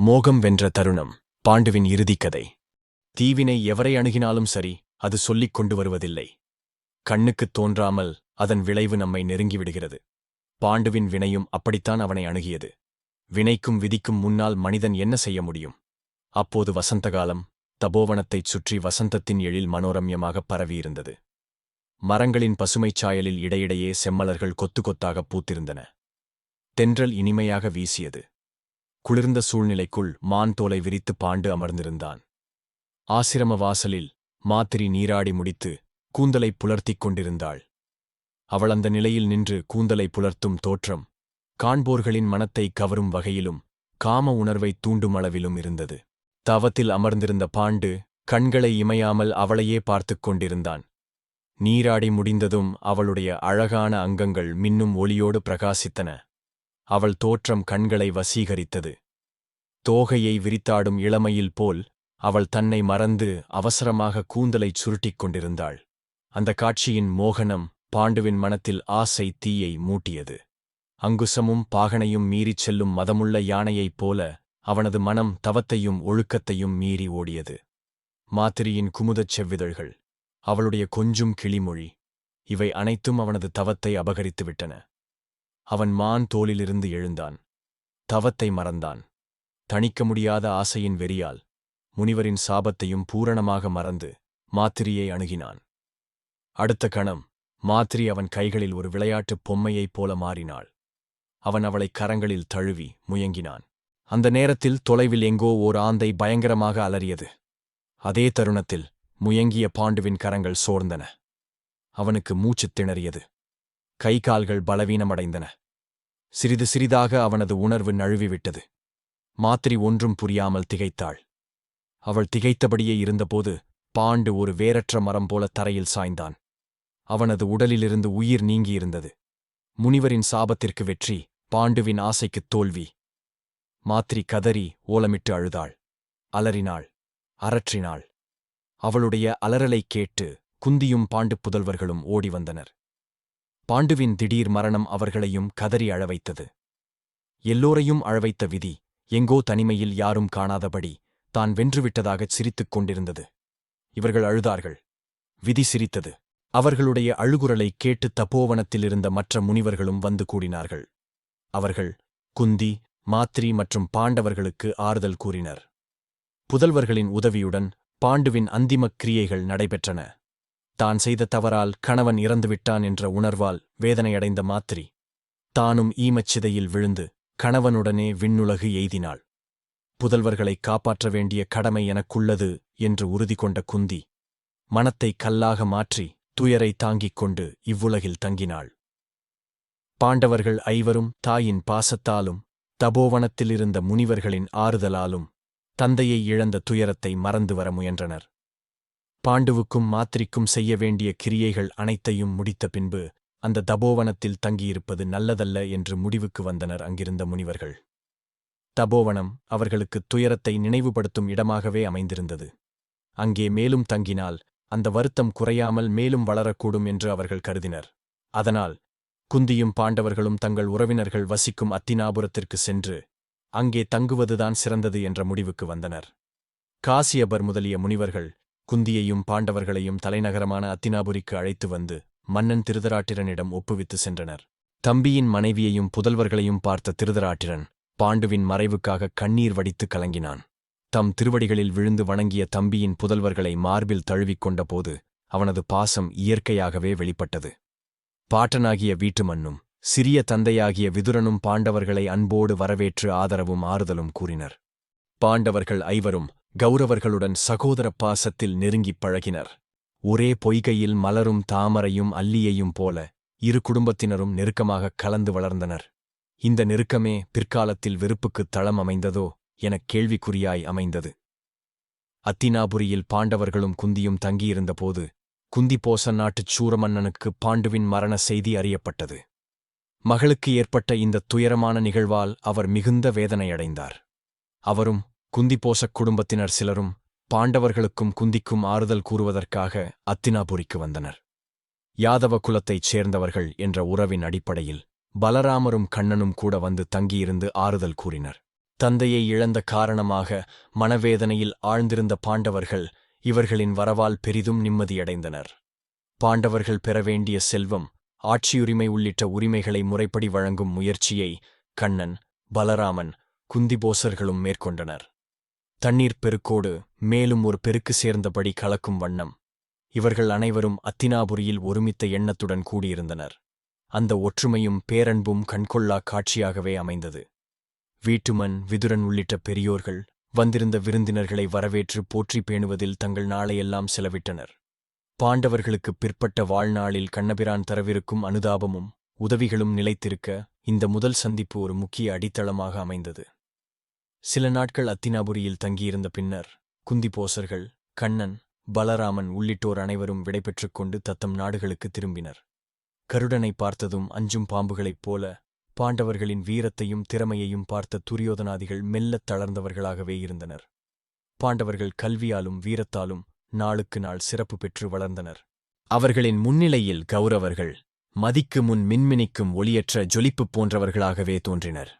மோகம் வென்ற தருணம். பாண்டுவின் இறுதிக்கதை. தீவினை எவரை அணுகினாலும் சரி அது சொல்லிக் கொண்டு வருவதில்லை. கண்ணுக்குத் தோன்றாமல் அதன் விளைவு நம்மை நெருங்கிவிடுகிறது பாண்டுவின் வினையும் அப்படித்தான் அவனை அணுகியது. வினைக்கும் விதிக்கும் முன்னால் மனிதன் என்ன செய்ய முடியும்? அப்போது வசந்தகாலம் தபோவனத்தைச் சுற்றி வசந்தத்தின் எழில் மனோரம்யமாக பரவியிருந்தது. மரங்களின் பசுமைச் சாயலில் இடையிடையே செம்மலர்கள் கொத்து கொத்தாகப் பூத்திருந்தன. தென்றல் இனிமையாக வீசியது. குளிர்ந்த சூழ்நிலைக்குள் மான் தோலை விரித்து பாண்டு அமர்ந்திருந்தான். ஆசிரம வாசலில் மாத்திரி நீராடி முடித்து கூந்தலை புலர்த்திக் கொண்டிருந்தாள். அவள் அந்த நிலையில் நின்று கூந்தலை புலர்த்தும் தோற்றம் காண்போர்களின் மனத்தை கவரும் வகையிலும் காம உணர்வை தூண்டும் அளவிலும் இருந்தது. தவத்தில் அமர்ந்திருந்த பாண்டு கண்களை இமையாமல் அவளையே பார்த்துக் கொண்டிருந்தான். நீராடி முடிந்ததும் அவளுடைய அழகான அங்கங்கள் மின்னும் ஒளியோடு பிரகாசித்தன. அவள் தோற்றம் கண்களை வசீகரித்தது. தோகையை விரித்தாடும் இளமையில் போல் அவள் தன்னை மறந்து அவசரமாக கூந்தலைச் சுருட்டிக் கொண்டிருந்தாள். அந்த காட்சியின் மோகனம் பாண்டுவின் மனத்தில் ஆசை தீயை மூட்டியது. அங்குசமும் பாகனையும் மீறிச் செல்லும் மதமுள்ள யானையைப் போல அவனது மனம் தவத்தையும் ஒழுக்கத்தையும் மீறி ஓடியது. மாத்திரியின் குமுதச் செவ்விதழ்கள் அவளுடைய கொஞ்சும் கிளிமொழி இவை அனைத்தும் அவனது தவத்தை அபகரித்துவிட்டன. அவன் மான் தோலிலிருந்து எழுந்தான். தவத்தை மறந்தான். தணிக்க முடியாத ஆசையின் வெறியால் முனிவரின் சாபத்தையும் பூரணமாக மறந்து மாத்திரியை அணுகினான். அடுத்த கணம் மாத்திரி அவன் கைகளில் ஒரு விளையாட்டுப் பொம்மையைப் போல மாறினாள். அவன் அவளை கரங்களில் தழுவி முயங்கினான். அந்த நேரத்தில் தொலைவில் எங்கோ ஓர் ஆந்தை பயங்கரமாக அலறியது. அதே தருணத்தில் முயங்கிய பாண்டுவின் கரங்கள் சோர்ந்தன. அவனுக்கு மூச்சுத் திணறியது. கை கால்கள் பலவீனமடைந்தன. சிறிது சிறிதாக அவனது உணர்வு நழுவிவிட்டது. மாத்திரி ஒன்றும் புரியாமல் திகைத்தாள். அவள் திகைத்தபடியே இருந்தபோது பாண்டு ஒரு வேரற்ற மரம் போல தரையில் சாய்ந்தான். அவனது உடலிலிருந்து உயிர் நீங்கியிருந்தது. முனிவரின் சாபத்திற்கு வெற்றி பாண்டுவின் ஆசைக்குத் தோல்வி. மாத்திரி கதறி ஓலமிட்டு அழுதாள். அலறினாள். அரற்றினாள். அவளுடைய அலறலைக் கேட்டு குந்தியும் பாண்டு புதல்வர்களும் ஓடி வந்தனர். பாண்டுவின் திடீர் மரணம் அவர்களையும் கதறி அழவைத்தது. எல்லோரையும் அழவைத்த விதி எங்கோ தனிமையில் யாரும் காணாதபடி தான் வென்றுவிட்டதாகச் சிரித்துக் கொண்டிருந்தது. இவர்கள் அழுதார்கள். விதி சிரித்தது. அவர்களுடைய அழுகுரலை கேட்டு தப்போவனத்திலிருந்த மற்ற முனிவர்களும் வந்து கூடினார்கள். அவர்கள் குந்தி மாத்ரி மற்றும் பாண்டவர்களுக்கு ஆறுதல் கூறினர். புதல்வர்களின் உதவியுடன் பாண்டுவின் அந்திமக் கிரியைகள் நடைபெற்றன. தான் செய்த தவறால் கணவன் இறந்துவிட்டான் என்ற உணர்வால் வேதனையடைந்த மாத்திரி தானும் ஈமச்சிதையில் விழுந்து கணவனுடனே விண்ணுலகு எய்தினாள். புதல்வர்களைக் காப்பாற்ற வேண்டிய கடமை எனக்குள்ளது என்று உறுதி கொண்ட குந்தி மனத்தை கல்லாக மாற்றி துயரை தாங்கிக் கொண்டு இவ்வுலகில் தங்கினாள். பாண்டவர்கள் ஐவரும் தாயின் பாசத்தாலும் தபோவனத்திலிருந்த முனிவர்களின் ஆறுதலாலும் தந்தையை இழந்த துயரத்தை மறந்து வர முயன்றனர். பாண்டுவுக்கும் மாத்திரிக்கும் செய்ய வேண்டிய கிரியைகள் அனைத்தையும் முடித்த பின்பு அந்த தபோவனத்தில் தங்கியிருப்பது நல்லதல்ல என்று முடிவுக்கு வந்தனர் அங்கிருந்த முனிவர்கள். தபோவனம் அவர்களுக்கு துயரத்தை நினைவுபடுத்தும் இடமாகவே அமைந்திருந்தது. அங்கே மேலும் தங்கினால் அந்த வருத்தம் குறையாமல் மேலும் வளரக்கூடும் என்று அவர்கள் கருதினர். அதனால் குந்தியும் பாண்டவர்களும் தங்கள் உறவினர்கள் வசிக்கும் அத்தினாபுரத்திற்கு சென்று அங்கே தங்குவதுதான் சிறந்தது என்ற முடிவுக்கு வந்தனர். காசியபர் முதலிய முனிவர்கள் குந்தியையும் பாண்டவர்களையும் தலைநகரமான அத்தினாபுரிக்கு அழைத்து வந்து மன்னன் திருதராட்டிரனிடம் ஒப்புவித்து சென்றனர். தம்பியின் மனைவியையும் புதல்வர்களையும் பார்த்த திருதராட்டிரன் பாண்டுவின் மறைவுக்காக கண்ணீர் வடித்து கலங்கினான். தம் திருவடிகளில் விழுந்து வணங்கிய தம்பியின் புதல்வர்களை மார்பில் தழுவிக் கொண்டபோது அவனது பாசம் இயற்கையாகவே வெளிப்பட்டது. பாட்டனாகிய வீட்டு மண்ணும் சிறிய தந்தையாகிய விதுரனும் பாண்டவர்களை அன்போடு வரவேற்று ஆதரவும் ஆறுதலும் கூறினர். பாண்டவர்கள் ஐவரும் கௌரவர்களுடன் சகோதர பாசத்தில் நெருங்கிப் பழகினர். ஒரே பொய்கையில் மலரும் தாமரையும் அல்லியையும் போல இரு குடும்பத்தினரும் நெருக்கமாகக் கலந்து வளர்ந்தனர். இந்த நெருக்கமே பிற்காலத்தில் வெறுப்புக்குத் தளம் அமைந்ததோ எனக் கேள்விக்குறியாய் அமைந்தது. அத்தினாபுரியில் பாண்டவர்களும் குந்தியும் தங்கியிருந்தபோது குந்திபோச நாட்டுச் சூரமன்னனுக்கு பாண்டுவின் மரண செய்தி அறியப்பட்டது. மகளுக்கு ஏற்பட்ட இந்த துயரமான நிகழ்வால் அவர் மிகுந்த வேதனையடைந்தார். அவரும் குந்திபோசக் குடும்பத்தினர் சிலரும் பாண்டவர்களுக்கும் குந்திக்கும் ஆறுதல் கூறுவதற்காக அத்தினாபுரிக்கு வந்தனர். யாதவ குலத்தைச் சேர்ந்தவர்கள் என்ற உறவின் அடிப்படையில் பலராமரும் கண்ணனும் கூட வந்து தங்கியிருந்து ஆறுதல் கூறினர். தந்தையை இழந்த காரணமாக மனவேதனையில் ஆழ்ந்திருந்த பாண்டவர்கள் இவர்களின் வரவால் பெரிதும் நிம்மதியடைந்தனர். பாண்டவர்கள் பெற வேண்டிய செல்வம் ஆட்சியுரிமை உள்ளிட்ட உரிமைகளை முறைப்படி வழங்கும் முயற்சியை கண்ணன் பலராமன் குந்திபோசர்களும் மேற்கொண்டனர். தண்ணீர் பெருக்கோடு மேலும் ஒரு பெருக்கு சேர்ந்தபடி கலக்கும் வண்ணம். இவர்கள் அனைவரும் அத்தினாபுரியில் ஒருமித்த எண்ணத்துடன் கூடியிருந்தனர். அந்த ஒற்றுமையும் பேரன்பும் கண்கொள்ளா காட்சியாகவே அமைந்தது. வீட்டுமன் விதுரன் உள்ளிட்ட பெரியோர்கள் வந்திருந்த விருந்தினர்களை வரவேற்று போற்றி பேணுவதில் தங்கள் நாளையெல்லாம் செலவிட்டனர். பாண்டவர்களுக்குப் பிற்பட்ட வாழ்நாளில் கண்ணபிரான் தரவிருக்கும் அனுதாபமும் உதவிகளும் நிலைத்திருக்க இந்த முதல் சந்திப்பு ஒரு முக்கிய அடித்தளமாக அமைந்தது. சில நாட்கள் அத்தினாபுரியில் தங்கியிருந்த பின்னர் குந்திபோசர்கள் கண்ணன் பலராமன் உள்ளிட்டோர் அனைவரும் விடைபெற்றுக் கொண்டு தத்தம் நாடுகளுக்கு திரும்பினர். கருடனை பார்த்ததும் அஞ்சும் பாம்புகளைப் போல பாண்டவர்களின் வீரத்தையும் திறமையையும் பார்த்த துரியோதனாதிகள் மெல்லத் தளர்ந்தவர்களாகவே இருந்தனர். பாண்டவர்கள் கல்வியாலும் வீரத்தாலும் நாளுக்கு நாள் சிறப்பு பெற்று வளர்ந்தனர். அவர்களின் முன்னிலையில் கௌரவர்கள் மதிக்கு முன் மின்மினிக்கும் ஒளியற்ற ஜொலிப்பு போன்றவர்களாகவே தோன்றினர்.